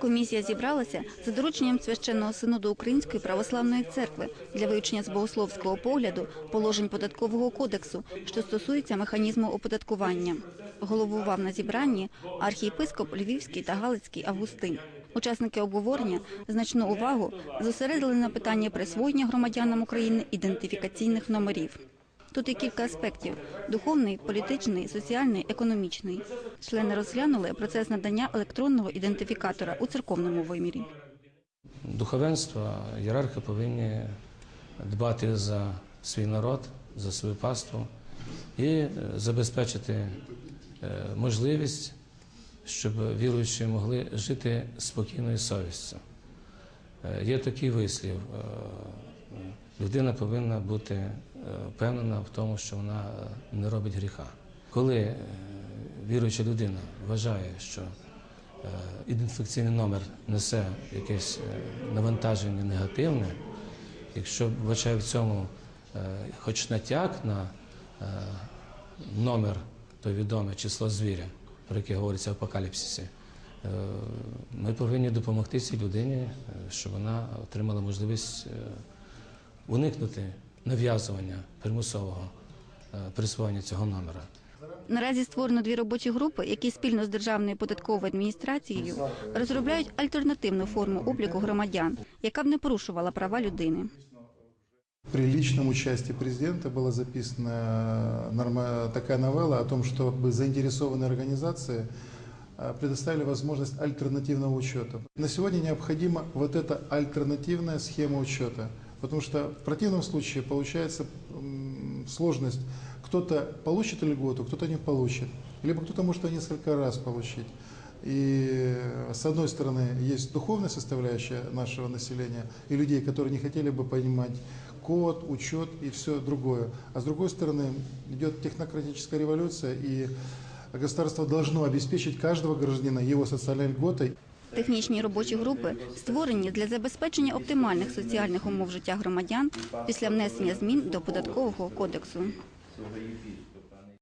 Комісія зібралася за дорученням священного синоду Української православної церкви для вивчення з богословського погляду положень податкового кодексу, що стосується механізму оподаткування. Головував на зібранні архієпископ Львівський та Галицький Августин. Учасники обговорення значну увагу зосередили на питанні присвоєння громадянам України ідентифікаційних номерів. Тут є кілька аспектів: духовний, політичний, соціальний, економічний. Члени розглянули процес надання електронного ідентифікатора у церковному вимірі. Духовенство, ієрархи повинні дбати за свій народ, за свою паству і е, забезпечити е, можливість, щоб віруючі могли жити спокійною совістю. Е, Є такий вислів: людина повинна бути впевнена в тому, що вона е, не робить гріха. Коли е, віруюча людина вважає, що е, ідентифікаційний номер несе якесь навантаження негативне, якщо вбачає в цьому хоч натяк на номер, то відоме число звіря, про яке говориться в апокаліпсисі, ми повинні допомогти цій людині, щоб вона отримала можливість уникнути нав'язування примусового е, присвоєння цього номера. Наразі створено дві робочі групи, які спільно з Державною податковою адміністрацією розробляють альтернативну форму обліку громадян, яка б не порушувала права людини. При личном участии президента была записана норма, такая новелла о том, чтобы заинтересованные организации э, предоставили возможность альтернативного учета. На сегодня необходима вот эта альтернативная схема учета, потому что в противном случае получается сложность. Кто-то получит льготу, кто-то не получит, либо кто-то может ее несколько раз получить. И с одной стороны есть духовная составляющая нашего населения и людей, которые не хотели бы понимать код, учет и все другое. А с другой стороны идет технократическая революция, и государство должно обеспечить каждого гражданина его социальной льготой. Технічні робочі групи створені для забезпечення оптимальних соціальних умов життя громадян після внесення змін до податкового кодексу.